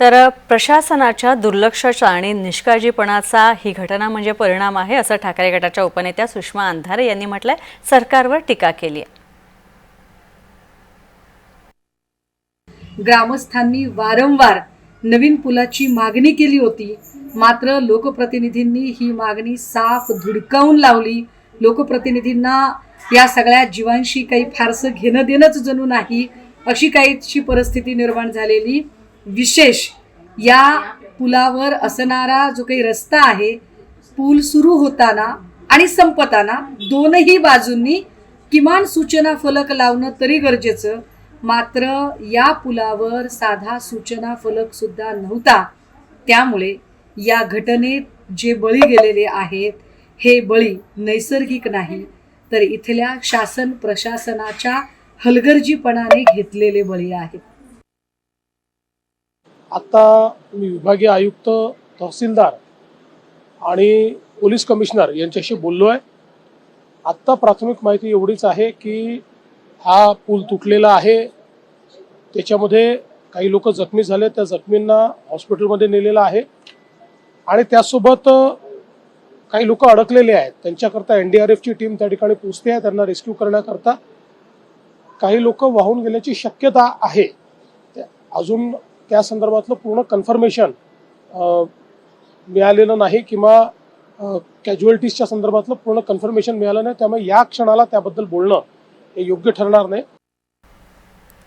तर प्रशासनाच्या दुर्लक्षाचा आणि निष्काळजीपणाचा ही घटना म्हणजे परिणाम आहे असं ठाकरे गटाच्या उपनेत्या सुषमा अंधारे यांनी म्हटलंय. सरकारवर टीका केली आहे ग्रामस्थांनी वारंवार नवीन पुलाची मागणी केली होती. मात्र लोकप्रतिनिधींनी ही मागणी साफ धुडकावून लावली. लोकप्रतिनिधींना या सगळ्या जीवांशी काही फारसं घेणं देणंच जणू नाही अशी काहीशी परिस्थिती निर्माण झालेली. विशेष या पुलावर असणारा जो काही रस्ता आहे पूल सुरू होताना आणि संपताना दोनही बाजूंनी किमान सूचना फलक लावणं तरी गरजेचं. मात्र या पुलावर साधा सूचना फलक सुद्धा नव्हता. त्यामुळे या घटनेत जे बळी गेलेले आहेत हे बळी नैसर्गिक नाही तर इथल्या शासन प्रशासनाच्या हलगर्जीपणाने घेतलेले बळी आहेत. आत्ता मी विभागीय आयुक्त तहसीलदार आणि पोलीस कमिशनर यांच्याशी बोललो आहे आत्ता प्राथमिक माहिती एवढीच आहे की हा पूल तुटलेला आहे. त्याच्यामध्ये काही लोक जखमी झाले त्या जखमींना हॉस्पिटलमध्ये नेलेलं आहे. आणि त्यासोबत काही लोक अडकलेले आहेत. त्यांच्याकरता एन डी आर एफची टीम त्या ठिकाणी पोचते आहे त्यांना रेस्क्यू करण्याकरता. काही लोक वाहून गेल्याची शक्यता आहे. अजून त्या संदर्भातलं पूर्ण कन्फर्मेशन मिळालेलं नाही किंवा कॅज्युअल्टीजच्या संदर्भातलं पूर्ण कन्फर्मेशन मिळालं नाही त्यामुळे या क्षणाला त्याबद्दल बोलणं हे योग्य ठरणार नाही.